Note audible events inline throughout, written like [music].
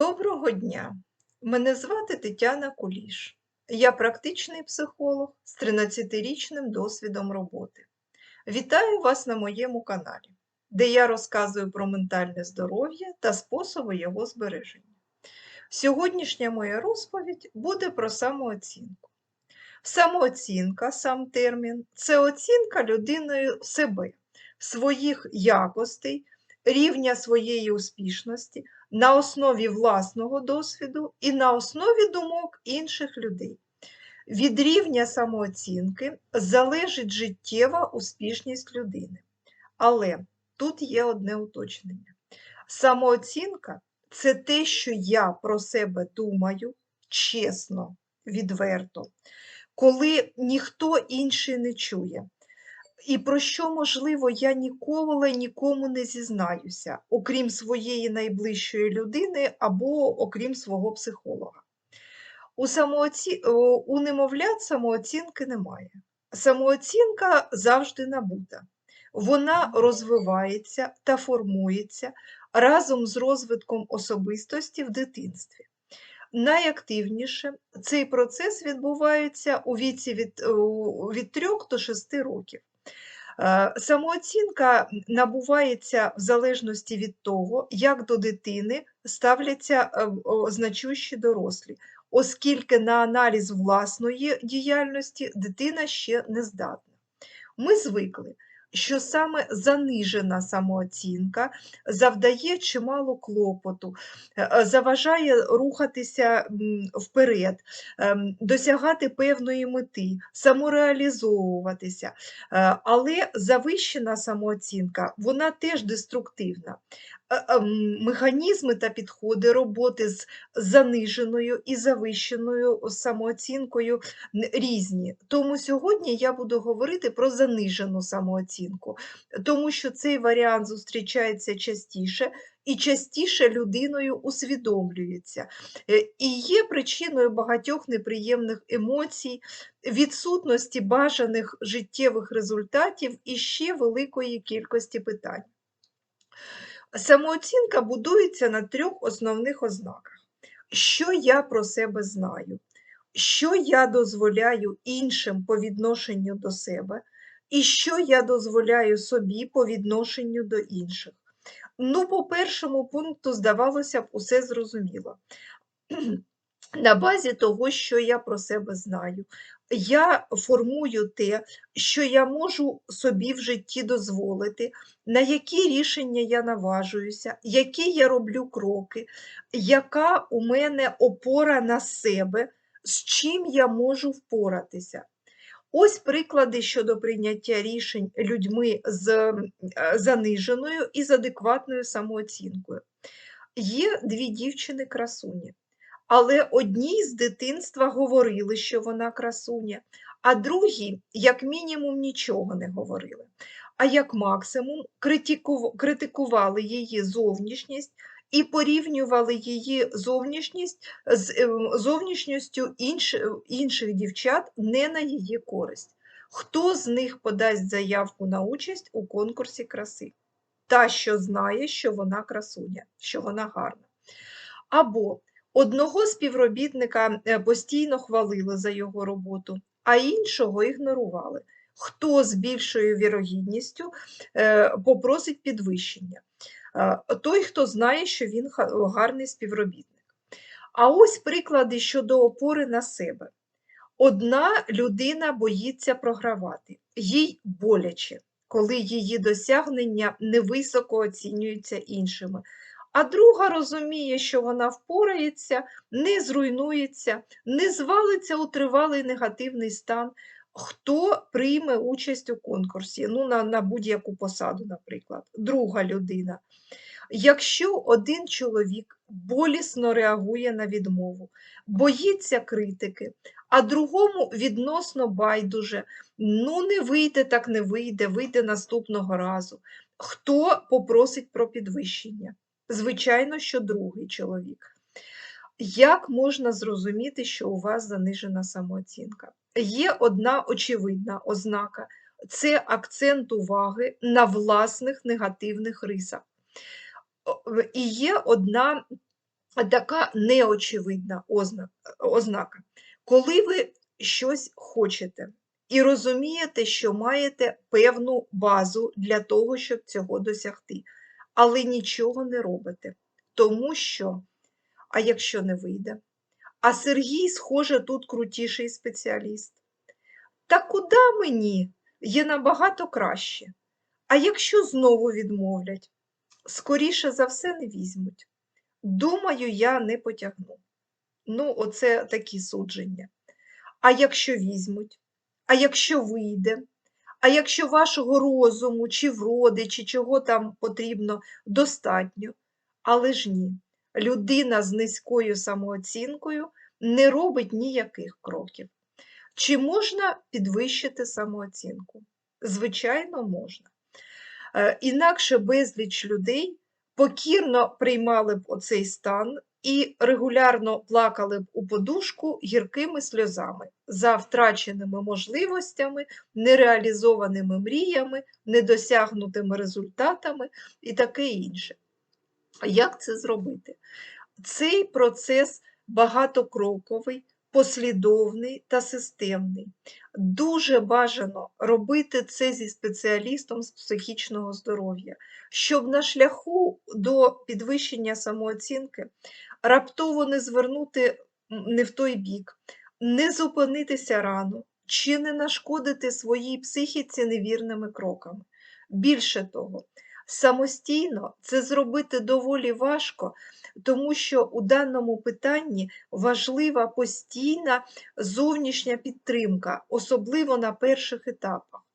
Доброго дня! Мене звати Тетяна Куліш. Я практичний психолог з 13-річним досвідом роботи. Вітаю вас на моєму каналі, де я розказую про ментальне здоров'я та способи його збереження. Сьогоднішня моя розповідь буде про самооцінку. Самооцінка, сам термін, це оцінка людиною себе, своїх якостей, рівня своєї успішності на основі власного досвіду і на основі думок інших людей. Від рівня самооцінки залежить життєва успішність людини. Але тут є одне уточнення. Самооцінка це те, що я про себе думаю чесно, відверто, коли ніхто інший не чує. І про що, можливо, я ніколи нікому не зізнаюся, окрім своєї найближчої людини або окрім свого психолога. У самооці... у немовлят самооцінки немає. Самооцінка завжди набута. Вона розвивається та формується разом з розвитком особистості в дитинстві. Найактивніше цей процес відбувається у віці від, від 3 до 6 років. Е, самооцінка набувається в залежності від того, як до дитини ставляться е, значущі дорослі, оскільки на аналіз власної діяльності дитина ще не здатна. Ми звикли що саме занижена самооцінка завдає чимало клопоту, е, е, заважає рухатися вперед, ем, досягати певної мети, самореалізовуватися. Е, але завищена самооцінка вона теж деструктивна. Механізми та підходи роботи з заниженою і завищеною самооцінкою різні. Тому сьогодні я буду говорити про занижену самооцінку, тому що цей варіант зустрічається частіше. І частіше людиною усвідомлюється, е, і є причиною багатьох неприємних емоцій, відсутності бажаних життєвих результатів і ще великої кількості питань. Самооцінка будується на трьох основних ознаках. Що я про себе знаю, що я дозволяю іншим по відношенню до себе, і що я дозволяю собі по відношенню до інших. Ну, по першому пункту, здавалося б, усе зрозуміло. [clears throat] На базі того, що я про себе знаю, я формую те, що я можу собі в житті дозволити, на які рішення я наважуюся, які я роблю кроки, яка у мене опора на себе, з чим я можу впоратися. Ось приклади щодо прийняття рішень людьми з е, заниженою і з адекватною самооцінкою. Є дві дівчини-красуні. Але одній з дитинства говорили, що вона красуня, а другій, як мінімум, нічого не говорили. А як максимум критикували її зовнішність і порівнювали її зовнішність з ем, зовнішністю інш, інших дівчат не на її користь. Хто з них подасть заявку на участь у конкурсі краси? Та, що знає, що вона красуня, що вона гарна. Або Одного співробітника е, постійно хвалили за його роботу, а іншого ігнорували. Хто з більшою вірогідністю е, попросить підвищення? Е, той, хто знає, що він гарний співробітник. А ось приклади щодо опори на себе. Одна людина боїться програвати, їй боляче, коли її досягнення невисоко оцінюються іншими а друга розуміє, що вона впорається, не зруйнується, не звалиться у тривалий негативний стан. Хто прийме участь у конкурсі, ну, на, на будь-яку посаду, наприклад, друга людина. Якщо один чоловік болісно реагує на відмову, боїться критики, а другому відносно байдуже, ну не вийде, так не вийде, вийде наступного разу. Хто попросить про підвищення? Звичайно, що другий чоловік. Як можна зрозуміти, що у вас занижена самооцінка? Є одна очевидна ознака це акцент уваги на власних негативних рисах. І є одна така неочевидна ознака. Коли ви щось хочете і розумієте, що маєте певну базу для того, щоб цього досягти, але нічого не робите, тому що, а якщо не вийде, а Сергій, схоже, тут крутіший спеціаліст. Та куди мені? Є набагато краще. А якщо знову відмовлять, скоріше за все не візьмуть. Думаю, я не потягну. Ну, оце такі судження. А якщо візьмуть, а якщо вийде, а якщо вашого розуму, чи вроди, чи чого там потрібно, достатньо, але ж ні, людина з низькою самооцінкою не робить ніяких кроків. Чи можна підвищити самооцінку? Звичайно, можна. Е, Інакше безліч людей покірно приймали б оцей стан і регулярно плакали б у подушку гіркими сльозами за втраченими можливостями, нереалізованими мріями, недосягнутими результатами і таке інше. Як це зробити? Цей процес багатокроковий, послідовний та системний. Дуже бажано робити це зі спеціалістом з психічного здоров'я, щоб на шляху до підвищення самооцінки раптово не звернути не в той бік, не зупинитися рано чи не нашкодити своїй психіці невірними кроками. Більше того, самостійно це зробити доволі важко, тому що у даному питанні важлива постійна зовнішня підтримка, особливо на перших етапах.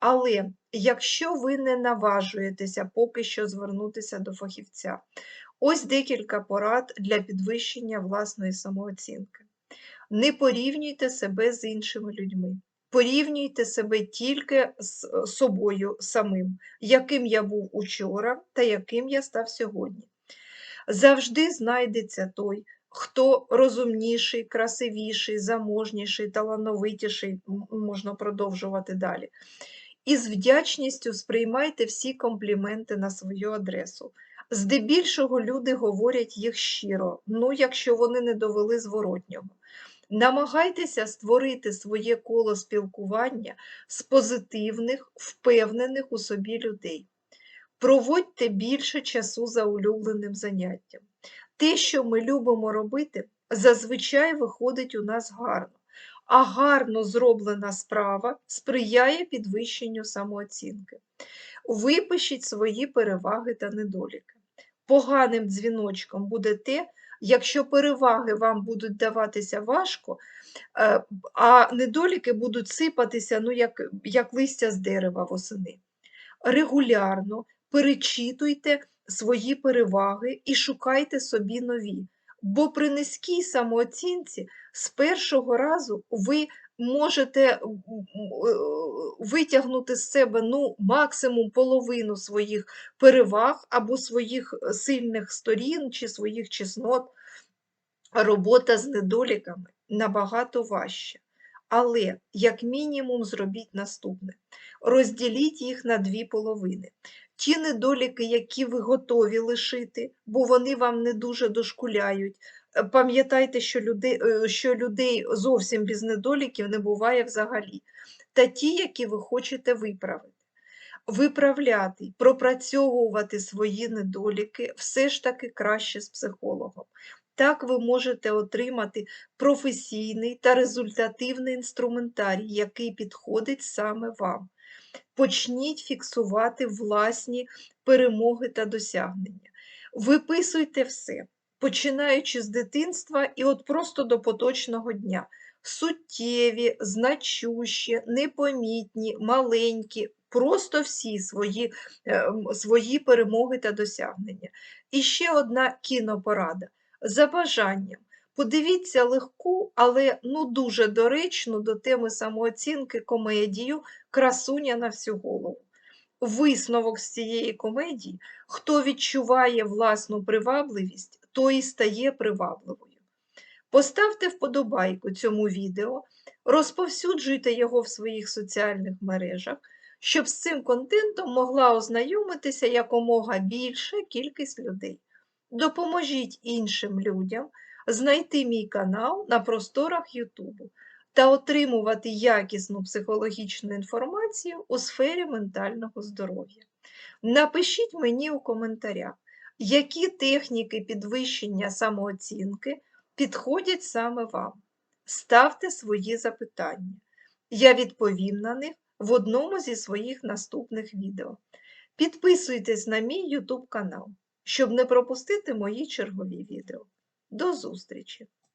Але якщо ви не наважуєтеся поки що звернутися до фахівця, ось декілька порад для підвищення власної самооцінки. Не порівнюйте себе з іншими людьми. Порівнюйте себе тільки з е, собою самим, яким я був учора та яким я став сьогодні. Завжди знайдеться той, хто розумніший, красивіший, заможніший, талановитіший, можна продовжувати далі. І з вдячністю сприймайте всі компліменти на свою адресу. Здебільшого люди говорять їх щиро, ну якщо вони не довели зворотнього. Намагайтеся створити своє коло спілкування з позитивних, впевнених у собі людей. Проводьте більше часу за улюбленим заняттям. Те, що ми любимо робити, зазвичай виходить у нас гарно, а гарно зроблена справа сприяє підвищенню самооцінки. Випишіть свої переваги та недоліки. Поганим дзвіночком буде те, якщо переваги вам будуть даватися важко, е, а недоліки будуть сипатися, ну, як, як листя з дерева восени. Регулярно перечитуйте свої переваги і шукайте собі нові. Бо при низькій самооцінці з першого разу ви можете е, витягнути з себе ну, максимум половину своїх переваг або своїх е, сильних сторін чи своїх чеснот. Робота з недоліками набагато важча. Але, як мінімум, зробіть наступне: розділіть їх на дві половини. Ті недоліки, які ви готові лишити, бо вони вам не дуже дошкуляють. Е, Пам'ятайте, що людей, що людей зовсім без недоліків не буває взагалі. Та ті, які ви хочете виправити. Виправляти, пропрацьовувати свої недоліки все ж таки краще з психологом. Так ви можете отримати професійний та результативний інструментарій, який підходить саме вам. Почніть фіксувати власні перемоги та досягнення. Виписуйте все, починаючи з дитинства і от просто до поточного дня. Суттєві, значущі, непомітні, маленькі, просто всі свої, е, свої перемоги та досягнення. І ще одна кінопорада. За бажанням. Подивіться легку, але ну дуже доречну до теми самооцінки комедію Красуня на всю голову. Висновок з цієї комедії, хто відчуває власну привабливість, той і стає привабливою. Поставте вподобайку цьому відео, розповсюджуйте його в своїх соціальних мережах, щоб з цим контентом могла ознайомитися якомога більша кількість людей. допоможіть іншим людям знайти мій канал на просторах Ютубу та отримувати якісну психологічну інформацію у сфері ментального здоров'я. Напишіть мені у коментарях, які техніки підвищення самооцінки підходять саме вам. Ставте свої запитання. Я відповім на них в одному зі своїх наступних відео. Підписуйтесь на мій YouTube канал, щоб не пропустити мої чергові відео. До зустрічі!